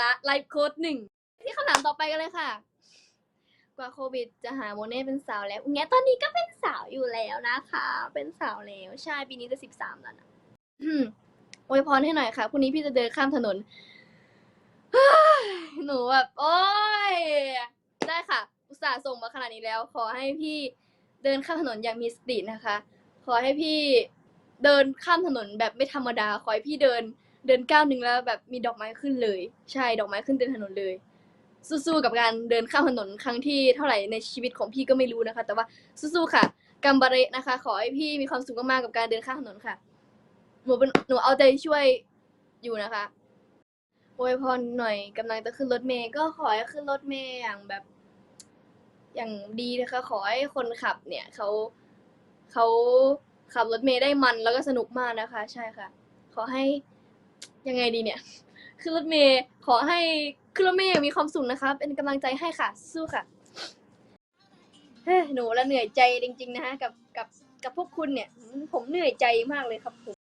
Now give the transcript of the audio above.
ระไลฟ์โค้ดหนึ่งที่คำถามต่อไปกันเลยค่ะ กว่าโควิดจะหาโมเน่เป็นสาวแล้วแงตอนนี้ก็เป็นสาวอยู่แล้วนะคะ เป็นสาวแล้วใช่ปีนี้จะสิบสามแล้วนะอืมอวยพรให้หน่อยค่ะพรุ่งนี้พี่จะเดินข้ามถนนหนูแบบโอ้ยได้ค่ะ อุตส่าห์ส่งมาขนาดนี้แล้ว ขอให้พี่เดินข้ามถนนอย่างมีสตินะคะ ขอให้พี่เดินข้ามถนนแบบไม่ธรรมดา ขอให้พี่เดิน เดินก้าวหนึ่งแล้วแบบมีดอกไม้ขึ้นเลย ใช่ดอกไม้ขึ้นเต็มถนนเลย สู้ๆกับการเดินข้ามถนนครั้งที่เท่าไหร่ในชีวิตของพี่ก็ไม่รู้นะคะ แต่ว่าสู้ๆค่ะกัมบาเระนะคะ ขอให้พี่มีความสุขมากๆกับการเดินข้ามถนนค่ะหนูเป็นหนูเอาใจช่วยอยู่นะคะอวยพรหน่อยกำลังจะขึ้นรถเมย์ก็ขอให้ขึ้นรถเมย์อย่างแบบ อย่างดีนะคะ ขอให้คนขับเนี่ยเขาเขาขับรถเมย์ได้มันแล้วก็สนุกมากนะคะ ใช่ค่ะ ขอให้ ยังไงดีเนี่ย คือรถเมย์ขอให้คือรถเมย์อย่างมีความสุขนะคะ เป็นกำลังใจให้ค่ะ สู้ค่ะเฮ้ยหนูละเหนื่อยใจจริง ๆ นะคะกับกับกับพวกคุณเนี่ย ผมเหนื่อยใจมากเลยครับผม